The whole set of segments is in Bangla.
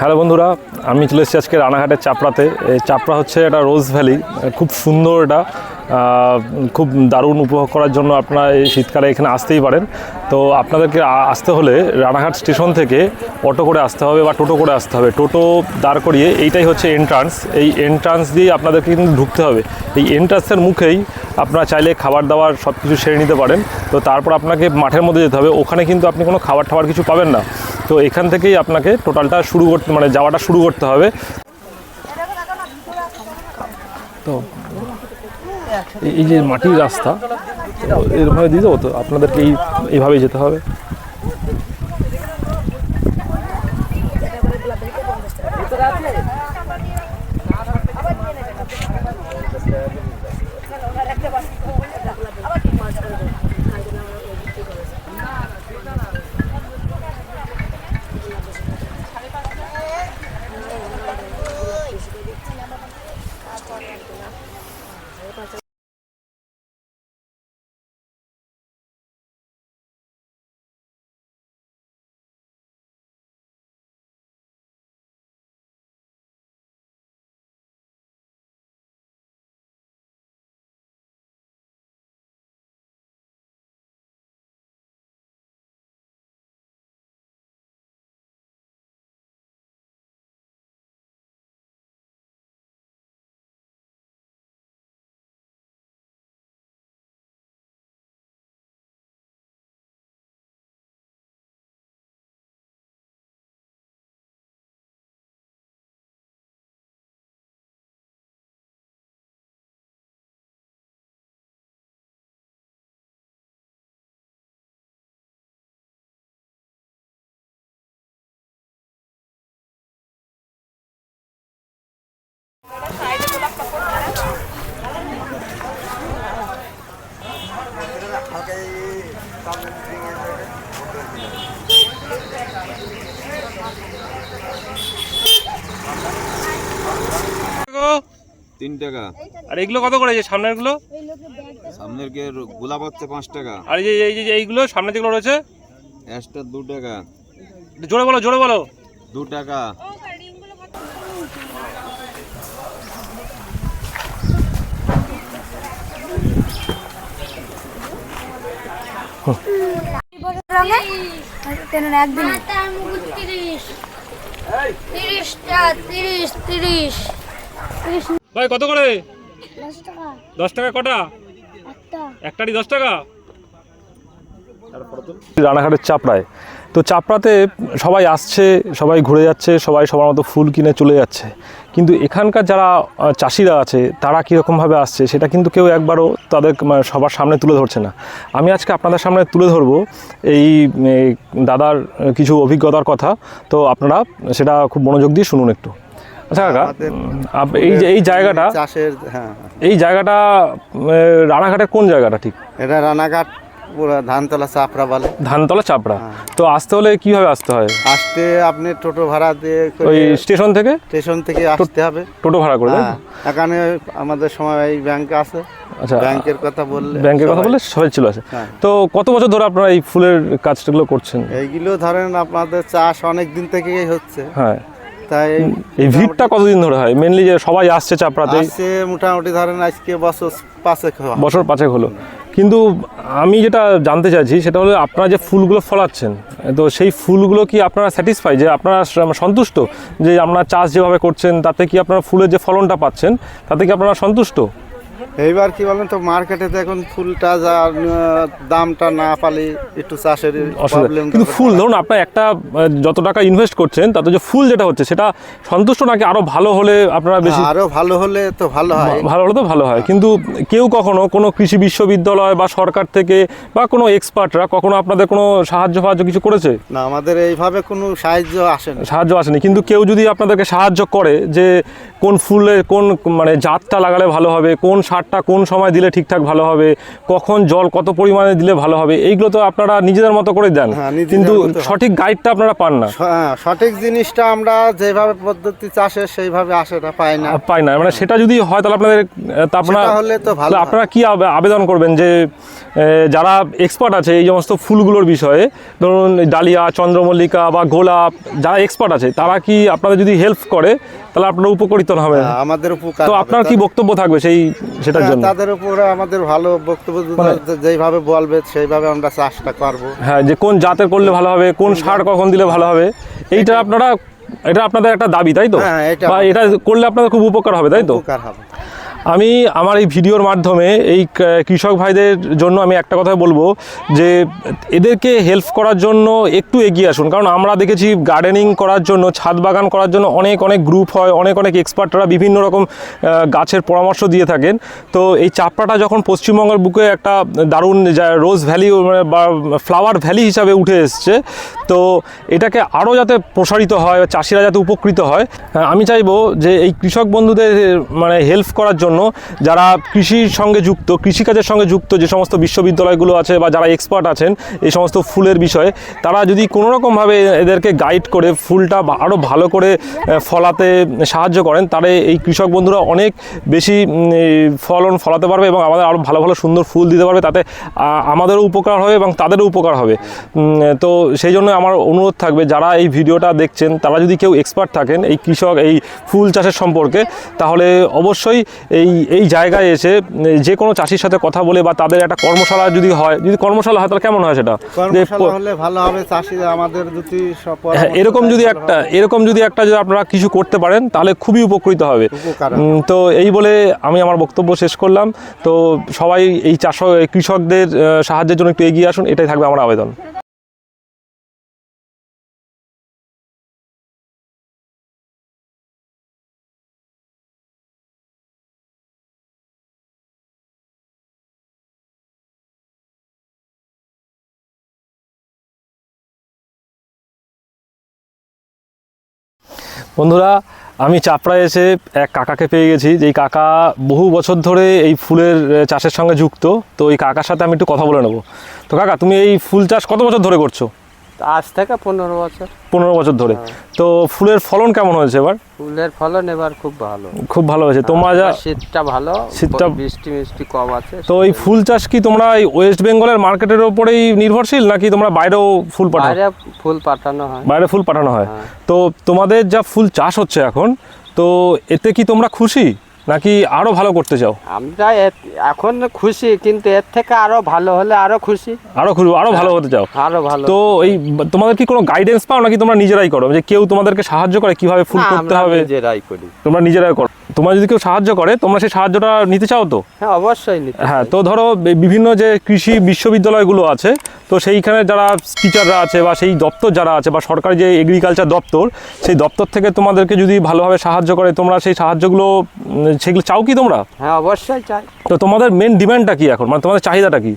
হ্যালো বন্ধুরা, আমি চলে এসেছি আজকে রানাঘাটের চাপড়াতে। এই চাপড়া হচ্ছে একটা রোজ ভ্যালি, খুব সুন্দর এটা। খুব দারুণ উপভোগ করার জন্য আপনারা এই শীতকালে এখানে আসতেই পারেন। তো আপনাদেরকে আসতে হলে রানাঘাট স্টেশন থেকে অটো করে আসতে হবে বা টোটো করে আসতে হবে। টোটো দাঁড় করিয়ে এইটাই হচ্ছে এন্ট্রান্স এই এন্ট্রান্স দিয়ে আপনাদেরকে কিন্তু ঢুকতে হবে। এই এন্ট্রান্সের মুখেই আপনারা চাইলে খাবার দাবার সব কিছু সেরে নিতে পারেন। তো তারপর আপনাকে মাঠের মধ্যে যেতে হবে। ওখানে কিন্তু আপনি কোনো খাবার টাবার কিছু পাবেন না। তো এখান থেকেই আপনাকে টোটালটা শুরু করতে মানে যাওয়াটা শুরু করতে হবে। তো এই- যে মাটির রাস্তা এরভাবে দিয়ে দেবো তো আপনাদেরকে এই এইভাবেই যেতে হবে। তিন টাকা। আর এগুলো কত করে? যে সামনেরগুলো সামনের কে গোলাপ হচ্ছে পাঁচ টাকা। আর এই যে এই যে এইগুলো সামনে যেগুলো রয়েছে? অ্যাশটা দু টাকা। জোরে বলো জোরে বলো। দু টাকা। একদিন তিরিশটা তিরিশ তিরিশ তিরিশ। ভাই কত করে? দশ টাকা। কটা? একটা। একটারই দশ টাকা? রানাঘাটের চাপড়ায়। তো চাপড়াতে সবাই আসছে সবাই ঘুরে যাচ্ছে সবাই সবার মতো ফুল কিনে চলে যাচ্ছে। কিন্তু এখানকার যারা চাষিরা আছে তারা কীরকমভাবে আসছে সেটা কিন্তু কেউ একবারও তাদের সবার সামনে তুলে ধরছে না। আমি আজকে আপনাদের সামনে তুলে ধরবো এই দাদার কিছু অভিজ্ঞতার কথা। তো আপনারা সেটা খুব মনোযোগ দিয়ে শুনুন একটু। আচ্ছা কাকা এই যে এই জায়গাটা চাষের হ্যাঁ। এই জায়গাটা রানাঘাটের কোন জায়গাটা ঠিক? এটা রানাঘাট ধানতলা চাপড়া বলে। ধানতলা চাপড়া। হ্যাঁ। তো আসতে হলে কীভাবে আসতে হয়? আসতে আপনি টোটো ভাড়া দিয়ে ওই স্টেশন থেকে? স্টেশন থেকে আসতে হবে। টোটো ভাড়া করে হ্যাঁ। এখানে আমাদের সময় এই ব্যাংক আছে। আচ্ছা ব্যাংকের কথা বললে ব্যাংকের কথা সবাই- বলে সবাই চলে আসে হ্যাঁ। তো কত বছর ধরে আপনারা এই ফুলের কাজটাগুলো করছেন? এইগুলো ধরেন আপনাদের চাষ অনেক দিন থেকেই হচ্ছে। হ্যাঁ। তাই এই ভিড়টা কতদিন ধরে হয়? মেনলি যে সবাই আসছে চাপড়াতে। আসছে মোটামুটি ধরেন আজকে বছর পাঁচেক। বছর পাঁচেক হলো। কিন্তু আমি যেটা জানতে চাইছি সেটা হলো আপনারা যে ফুলগুলো ফলাচ্ছেন তো সেই ফুলগুলো কি আপনারা স্যাটিসফাই যে আপনারা সন্তুষ্ট যে আপনারা চাষ যেভাবে করছেন তাতে কি আপনারা ফুলের যে ফলনটা পাচ্ছেন তাতে কি আপনারা সন্তুষ্ট? এইবার কি বলেন তো মার্কেটে তো এখন ফুলটা যা দামটা না পালে একটু চাষের প্রবলেম কিন্তু ফুল ধরুন আপনার একটা যত টাকা ইনভেস্ট করছেন তাতে যে ফুল যেটা হচ্ছে সেটা সন্তুষ্ট নাকি আরও ভালো হলে আপনারা বেশি আরও ভালো হলে তো ভালো হয়। ভালো হলে তো ভালো হয়। কিন্তু কেউ কখনো কোনো কৃষি বিশ্ববিদ্যালয় বা সরকার থেকে বা কোনো এক্সপার্টরা কখনো আপনাদের কোনো সাহায্য ফাহায্য কিছু করেছে? না আমাদের এইভাবে কোনো সাহায্য আসে না সাহায্য আসেনি। কিন্তু কেউ যদি আপনাদেরকে সাহায্য করে যে কোন ফুলে কোন মানে জাতটা লাগালে ভালো হবে কোন সারটা কোন সময় দিলে ঠিকঠাক ভালো হবে? কখন জল কত পরিমাণে দিলে ভালো হবে? এইগুলো তো আপনারা নিজেদের মতো করে দেন। হ্যাঁ, কিন্তু সঠিক গাইডটা আপনারা পান না। হ্যাঁ, সঠিক জিনিসটা আমরা যেভাবে পদ্ধতি চাষে সেইভাবে আসে না পাই না। পাই না। মানে সেটা যদি হয় তাহলে আপনাদের আপনারা হলে তো ভালো আপনারা কি আবেদন করবেন যে যারা এক্সপার্ট আছে এই সমস্ত ফুলগুলোর বিষয়ে ধরুন ডালিয়া চন্দ্রমল্লিকা বা গোলাপ যারা এক্সপার্ট আছে তারা কি আপনাদের যদি হেল্প করে তাহলে আপনারা উপকৃত হ্যাঁ, আমাদের উপকার তো আপনার কি বক্তব্য থাকবে সেই সেটার হ্যাঁ, জন্য? তাদের উপরে আমাদের ভালো বক্তব্য দিতে- মানে- যেইভাবে বলবে সেইভাবে আমরা চাষটা করব। হ্যাঁ যে কোন জাতের করলে ভালো হবে কোন সার কখন দিলে ভালো হবে এইটা আপনারা এটা আপনাদের একটা দাবি তাই তো? হ্যাঁ, বা এটা করলে আপনাদের খুব উপকার হবে তাই তো? উপকার হবে। আমি আমার এই ভিডিওর মাধ্যমে এই কৃষক ভাইদের জন্য আমি একটা কথা বলব যে এদেরকে হেল্প করার জন্য একটু এগিয়ে আসুন। কারণ আমরা দেখেছি গার্ডেনিং করার জন্য ছাদ বাগান করার জন্য অনেক অনেক গ্রুপ হয় অনেক অনেক এক্সপার্টরা বিভিন্ন রকম গাছের পরামর্শ দিয়ে থাকেন। তো এই চাপড়াটা যখন পশ্চিমবঙ্গের বুকে একটা দারুণ রোজ ভ্যালি মানে বা ফ্লাওয়ার ভ্যালি হিসাবে উঠে এসছে তো এটাকে আরও যাতে প্রসারিত হয় চাষিরা যাতে উপকৃত হ্যাঁ, আমি চাইব যে এই কৃষক বন্ধুদের মানে হেল্প করার জন্য যারা কৃষির সঙ্গে যুক্ত, কৃষিকাজের সঙ্গে যুক্ত যে সমস্ত বিশ্ববিদ্যালয়গুলো আছে বা যারা এক্সপার্ট আছেন, এই সমস্ত ফুলের বিষয়ে, তারা যদি কোনো রকমভাবে এদেরকে গাইড করে ফুলটা আরও ভালো করে ফলাতে সাহায্য করেন, তাহলে এই কৃষক বন্ধুরা অনেক বেশি ফলন ফলাতে পারবে এবং আমাদের আরও ভালো ভালো সুন্দর ফুল দিতে পারবে, তাতে আমাদেরও উপকার হবে এবং তাদেরও উপকার হবে। তো সেই জন্য আমার অনুরোধ থাকবে, যারা এই ভিডিওটা দেখছেন, তারা যদি কেউ এক্সপার্ট থাকেন, এই কৃষক, এই ফুল চাষের সম্পর্কে, তাহলে অবশ্যই এই এই এই জায়গায় এসে যে কোনো চাষির সাথে কথা বলে বা তাদের একটা কর্মশালা যদি হয় যদি কর্মশালা হয় তাহলে কেমন হয় সেটা? হলে ভালো হবে চাষিরা আমাদের যদি হ্যাঁ, এরকম যদি একটা এরকম যদি একটা যদি আপনারা কিছু করতে পারেন তাহলে খুবই উপকৃত হবে। তো এই বলে আমি আমার বক্তব্য শেষ করলাম। তো সবাই এই চাষ কৃষকদের সাহায্যের জন্য একটু এগিয়ে আসুন এটাই থাকবে আমার আবেদন। বন্ধুরা, আমি চাপড়া এসে এক কাকাকে পেয়ে গেছি। যেই কাকা বহু বছর ধরে এই ফুলের চাষের সঙ্গে যুক্ত। তো এই কাকার সাথে আমি একটু কথা বলে নেব। তো কাকা, তুমি এই ফুল চাষ কত বছর ধরে করছ? আজ থেকে পনেরো বছর। পনেরো বছর ধরে। তো ফুলের ফলন কেমন হয়েছে এবার? ফুলের ফলন এবার খুব ভালো। খুব ভালো হয়েছে। তোমরা যা শীতটা ভালো শীতটা- বৃষ্টি মিষ্টি কম আছে তো এই ফুল চাষ কি তোমরা এই ওয়েস্ট বেঙ্গলের মার্কেটের ওপরেই নির্ভরশীল নাকি তোমরা বাইরেও ফুল পাঠাও? বাইরে ফুল পাঠানো হয়। বাইরে ফুল পাঠানো হয়। হ্যাঁ। তো তোমাদের যা ফুল চাষ হচ্ছে এখন তো এতে কি তোমরা খুশি? নাকি আরও ভালো করতে চাও? আমরা এখন খুশি কিন্তু এর থেকে আরও ভালো হলে আরও খুশি। আরও খুশি আরও ভালো হতে চাও? আরও ভালো। তো এই তোমাদের কি কোনো গাইডেন্স পাও নাকি তোমরা নিজেরাই করো? যে কেউ তোমাদেরকে সাহায্য করে কীভাবে ফুল করতে হবে? নিজেরাই করি। তোমরা নিজেরাই করো। তোমরা যদি কেউ সাহায্য করে তোমরা সেই সাহায্যটা নিতে চাও তো? হ্যাঁ অবশ্যই হ্যাঁ তো ধরো বিভিন্ন যে কৃষি বিশ্ববিদ্যালয়গুলো আছে তো সেইখানে যারা টিচাররা আছে বা সেই দপ্তর যারা আছে বা সরকারি যে এগ্রিকালচার দপ্তর সেই দপ্তর থেকে তোমাদেরকে যদি ভালোভাবে সাহায্য করে তোমরা সেই সাহায্যগুলো সেগুলো চাও কি তোমরা? হ্যাঁ অবশ্যই চাই। তো তোমাদের মেন ডিমান্ডটা কি এখন? মানে তোমাদের চাহিদাটা কি?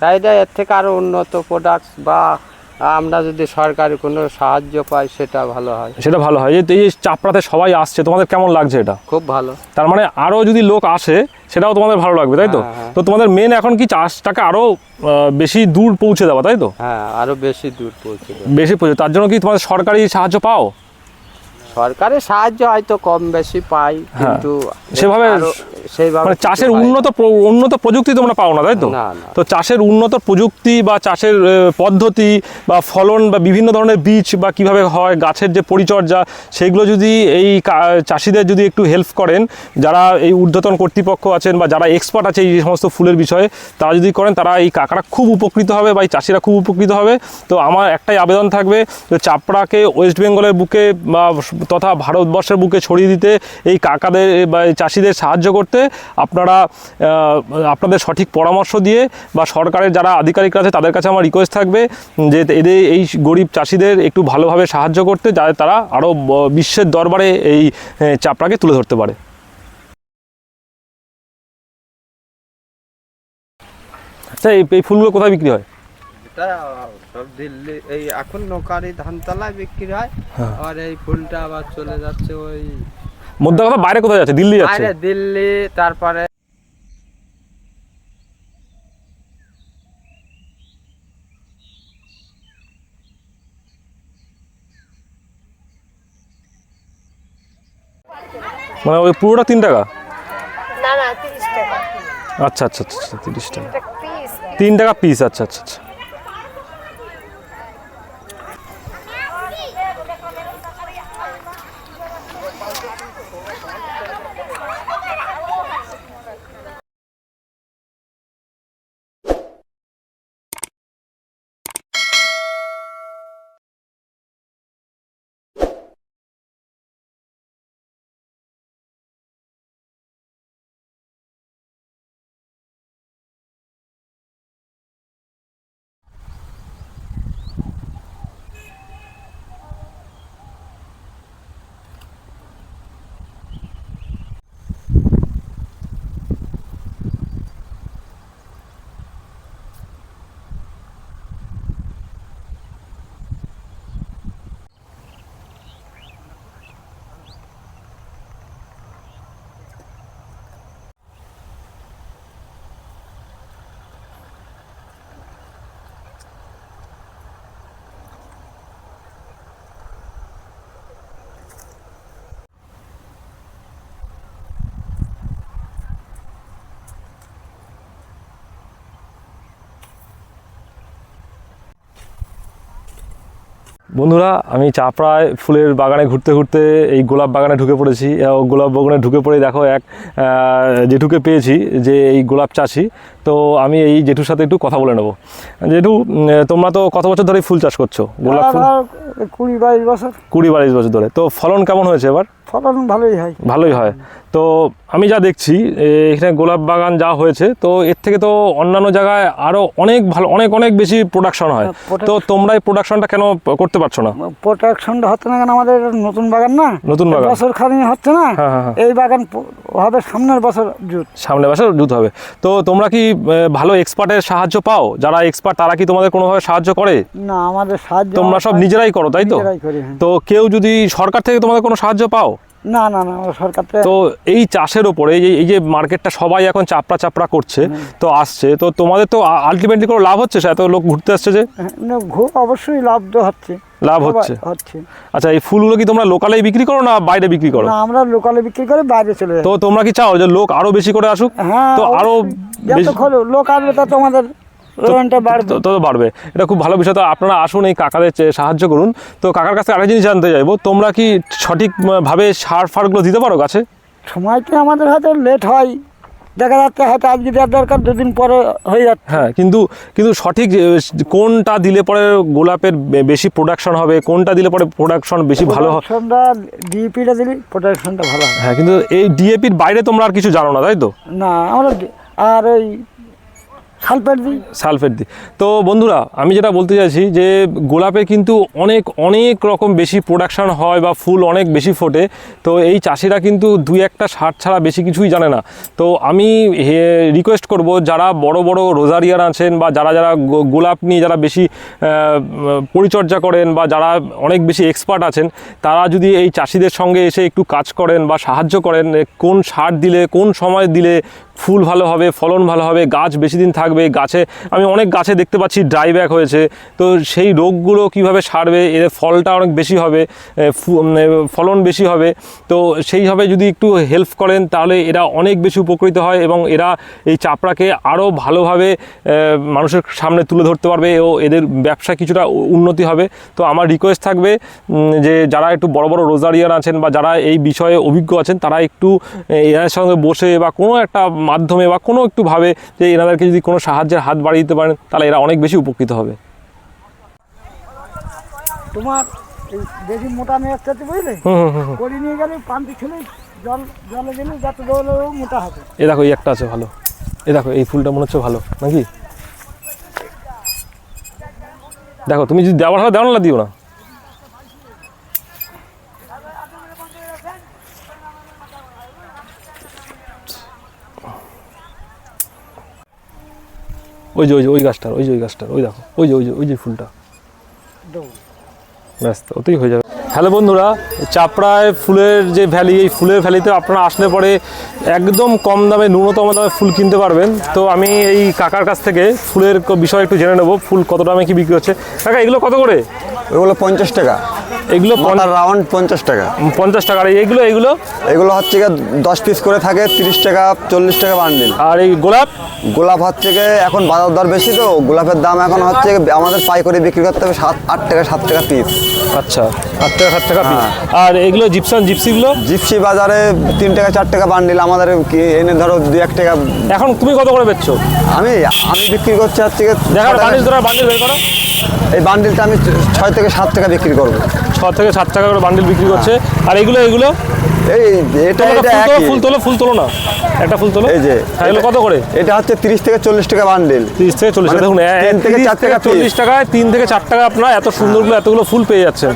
চাহিদা এর থেকে আরও উন্নত প্রোডাক্টস বা আমরা যদি সরকারি কোনো সাহায্য পাই সেটা ভালো হয়। সেটা ভালো হয়। এই যে চাপড়াতে সবাই আসছে তোমাদের কেমন লাগছে এটা? খুব ভালো। তার মানে আরও যদি লোক আসে সেটাও তোমাদের ভালো লাগবে তাই তো? হ্যাঁ, হ্যাঁ। তো তোমাদের মেন এখন কি চাষটাকে আরও বেশি দূর পৌঁছে দেওয়া তাই তো? হ্যাঁ আরও বেশি দূর পৌঁছে। বেশি পৌঁছে তার জন্য কি তোমাদের সরকারি সাহায্য পাও? সরকারের সাহায্য হয়তো কম বেশি পাই কিন্তু সেভাবে- সেইভাবে মানে চাষের উন্নত উন্নত প্রযুক্তি তোমরা পাও না তাই তো। তো চাষের উন্নত প্রযুক্তি বা চাষের পদ্ধতি বা ফলন বা বিভিন্ন ধরনের বীজ বা কীভাবে হয় গাছের যে পরিচর্যা সেগুলো যদি এই চাষিদের যদি একটু হেল্প করেন যারা এই ঊর্ধ্বতন কর্তৃপক্ষ আছেন বা যারা এক্সপার্ট আছে এই সমস্ত ফুলের বিষয়ে তারা যদি করেন তারা এই কাকারা খুব উপকৃত হবে বা এই চাষিরা খুব উপকৃত হবে। তো আমার একটাই আবেদন থাকবে যে চাপড়াকে ওয়েস্ট বেঙ্গলের বুকে বা তথা ভারতবর্ষের বুকে ছড়িয়ে দিতে এই কাকাদের বা এই চাষিদের সাহায্য করতে আপনারা আপনাদের সঠিক পরামর্শ দিয়ে বা সরকারের যারা আধিকারিকরা আছে তাদের কাছে আমার রিকোয়েস্ট থাকবে যে এদের এই গরিব চাষিদের একটু ভালোভাবে সাহায্য করতে যাতে তারা আরও বিশ্বের দরবারে এই আহ, চাপড়াকে তুলে ধরতে পারে। আচ্ছা এই ফুলগুলো কোথায় বিক্রি হয়? এটা সব দিল্লি এই এখন নৌকারি ধানতলায় বিক্রি হয়। হ্যাঁ। আর এই ফুলটা আবার চলে যাচ্ছে ওই মধ্য কথা বাইরে কোথায় যাচ্ছে? দিল্লি যাচ্ছে। দিল্লি তারপরে মানে ওই পুরোটা তিন টাকা? টাকা। আচ্ছা, আচ্ছা আচ্ছা আচ্ছা তিরিশ টাকা। তিন টাকা পিস আচ্ছা আচ্ছা আচ্ছা। বন্ধুরা আমি চাপড়ায় ফুলের বাগানে ঘুরতে ঘুরতে এই গোলাপ বাগানে ঢুকে পড়েছি। গোলাপ বাগানে ঢুকে পড়ে দেখো এক জেঠুকে পেয়েছি যে এই গোলাপ চাষি। তো আমি এই জেঠুর সাথে একটু কথা বলে নেব। জেঠু তোমরা তো কত বছর ধরে ফুল চাষ করছ? গোলাপ ফুল? কুড়ি বাইশ বছর। কুড়ি বাইশ বছর ধরে। তো ফলন কেমন হয়েছে এবার? ফলন ভালোই হয়। ভালোই হয়। তো আমি যা দেখছি এখানে গোলাপ বাগান যা হয়েছে তো এর থেকে তো অন্যান্য জায়গায় আরও অনেক ভালো অনেক অনেক বেশি প্রোডাকশন হয়। হ্যাঁ, তো তোমরা এই প্রোডাকশনটা কেন করতে পারছ না? প্রোডাকশনটা হচ্ছে না কেন আমাদের নতুন বাগান না? নতুন বাগান। বছর খানি হচ্ছে না? হ্যাঁ, হ্যাঁ। এই বাগান হবে সামনের বছর জুট সামনে বছর জুত হবে। তো তোমরা কি ভালো এক্সপার্টের সাহায্য পাও? যারা এক্সপার্ট তারা কি তোমাদের কোনোভাবে সাহায্য করে? না আমাদের সাহায্য তোমরা সব নিজেরাই করো তাই তো। তো কেউ যদি সরকার থেকে তোমাদের কোনো সাহায্য পাও? না না না সরকার তো এই চাষের ওপরে এই যে- মার্কেটটা সবাই এখন চাপড়া চাপড়া করছে তো আসছে তো তোমাদের তো আলটিমেটলি কোনো লাভ হচ্ছে? এত লোক ঘুরতে আসছে যে হ্যাঁ, অবশ্যই লাভ তো হচ্ছে। লাভ হচ্ছে। আচ্ছা এই ফুলগুলো কি তোমরা লোকালেই বিক্রি করো না বাইরে বিক্রি করো? না আমরা লোকালে বিক্রি করে বাইরে চলে যাই। তো তোমরা কি চাও যে লোক আরও বেশি করে আসুক? হ্যাঁ তো আরও লোক আসবে তত আমাদের বাড়বে। তত বাড়বে। এটা খুব ভালো বিষয়। তো আপনারা আসুন এই কাকাদের সাহায্য করুন। তো কাকার কাছে আরেক জিনিস জানতে চাইব। তোমরা কি সঠিক আহ, ভাবে সার ফারগুলো দিতে পারো গাছে? সময়টা আমাদের হয়তো লেট হয়। দেখা যাচ্ছে হয়তো আজকে দেওয়ার দরকার দুদিন পরে হয়ে যাচ্ছে। হ্যাঁ কিন্তু কিন্তু সঠিক কোনটা দিলে পরে গোলাপের বেশি প্রোডাকশন হবে? কোনটা দিলে পরে প্রোডাকশন বেশি ভালো হবে প্রোটেকশনটা ডিপিটা দিলে প্রোটেকশনটা ভালো হয় হ্যাঁ কিন্তু এই ডিএপির বাইরে তোমরা আর কিছু জানো না তাই তো? না আমরা আর ওই সালফেট দিই? সালফেট দিই। তো বন্ধুরা, আমি যেটা বলতে চাইছি যে গোলাপে কিন্তু অনেক অনেক রকম বেশি প্রোডাকশান হয় বা ফুল অনেক বেশি ফোটে। তো এই চাষিরা কিন্তু দুই একটা সার ছাড়া বেশি কিছুই জানে না। তো আমি রিকোয়েস্ট করব যারা বড় বড় রোজারিয়ার আছেন বা যারা যারা গোলাপ নিয়ে যারা বেশি পরিচর্যা করেন বা যারা অনেক বেশি এক্সপার্ট আছেন, তারা যদি এই চাষিদের সঙ্গে এসে একটু কাজ করেন বা সাহায্য করেন কোন সার দিলে, কোন সময় দিলে ফুল ভালো হবে ফলন ভালো হবে গাছ বেশি দিন থাকবে গাছে আমি অনেক গাছে দেখতে পাচ্ছি ড্রাই ব্যাক হয়েছে। তো সেই রোগগুলো কীভাবে সারবে এর ফলটা অনেক বেশি হবে ফলন বেশি হবে। তো সেইভাবে যদি একটু হেল্প করেন তাহলে এরা অনেক বেশি উপকৃত হয় এবং এরা এই চাপড়াকে আরও ভালোভাবে মানুষের সামনে তুলে ধরতে পারবে ও এদের ব্যবসা কিছুটা উন্নতি হবে। তো আমার রিকোয়েস্ট থাকবে যে যারা একটু বড় বড় রোজারিয়ার আছেন বা যারা এই বিষয়ে অভিজ্ঞ আছেন তারা একটু এ, এনাদের সঙ্গে বসে বা কোনো একটা মাধ্যমে বা কোনো একটু ভাবে যে এনাদেরকে যদি কোনো সাহায্যের হাত বাড়িয়ে দিতে পারেন তাহলে এরা অনেক বেশি উপকৃত হবে। তোমার এই বেশি মোটা নিয়ে আসতে বুঝলে। করি নিয়ে গেলে পান্তি ছেলে জল জলে গেলে যত মোটা হবে। এ দেখো এই একটা আছে ভালো। এ দেখো এই ফুলটা মনে হচ্ছে ভালো নাকি? দেখো তুমি যদি দেওয়ার হলে দেওয়ানলা দিও না। ওই যে ওই যে ওই গাছটার ওই যে ওই গাছটার ওই দেখো ওই যে ওই যে ওই যে ফুলটা। ব্যস্ত ব্যাস ওতেই হয়ে যাবে। হ্যালো বন্ধুরা চাপড়ায় ফুলের যে ভ্যালি এই ফুলের ভ্যালিতে আপনারা আসলে পরে একদম কম দামে ন্যূনতম দামে ফুল কিনতে পারবেন। তো আমি এই কাকার কাছ থেকে ফুলের বিষয়ে একটু জেনে নেব ফুল কত দামে কি বিক্রি হচ্ছে। কাকা এগুলো কত করে? এগুলো পঞ্চাশ টাকা। এগুলো রাউন্ড পঞ্চাশ টাকা। পঞ্চাশ টাকা। আর এইগুলো এইগুলো এগুলো? হচ্ছে গিয়ে দশ পিস করে থাকে তিরিশ টাকা চল্লিশ টাকা বান্ডিল। আর এই গোলাপ? গোলাপ হচ্ছে গিয়ে এখন বাজার দর বেশি তো গোলাপের দাম এখন হচ্ছে আমাদের পাইকারি বিক্রি করতে হবে সাত আট টাকা সাত টাকা পিস। আচ্ছা। আট সাত টাকা piece। আর এগুলো জিপসান জিপসিগুলো? জিপসি বাজারে তিন টাকা চার টাকা বান্ডিল আমাদের কি এনে ধরো দু এক টাকা। এখন তুমি কত করে বেচছো? আমি আমি বিক্রি করছি হচ্ছে থেকে দেখার বান্ডিল ধরো বান্ডিল বের করো। এই বান্ডিলটা আমি ছয় থেকে সাত টাকা বিক্রি করব। ছ থেকে সাত টাকা করে বান্ডিল বিক্রি করছে। আর এগুলো এগুলো? এই এটা এটা ফুল তোলো একই। ফুল তোলো ফুল তোলো না। একটা ফুল তোলো। এই যে তাহলে কত করে? এটা হচ্ছে তিরিশ থেকে চল্লিশ টাকা বান্ডেল 30 থেকে চল্লিশ মানে দেখুন 3 থেকে 4 টাকা piece। চল্লিশ টাকায় তিন থেকে চার টাকা আপনার এত সুন্দরগুলো এতগুলো ফুল পেয়ে যাচ্ছেন।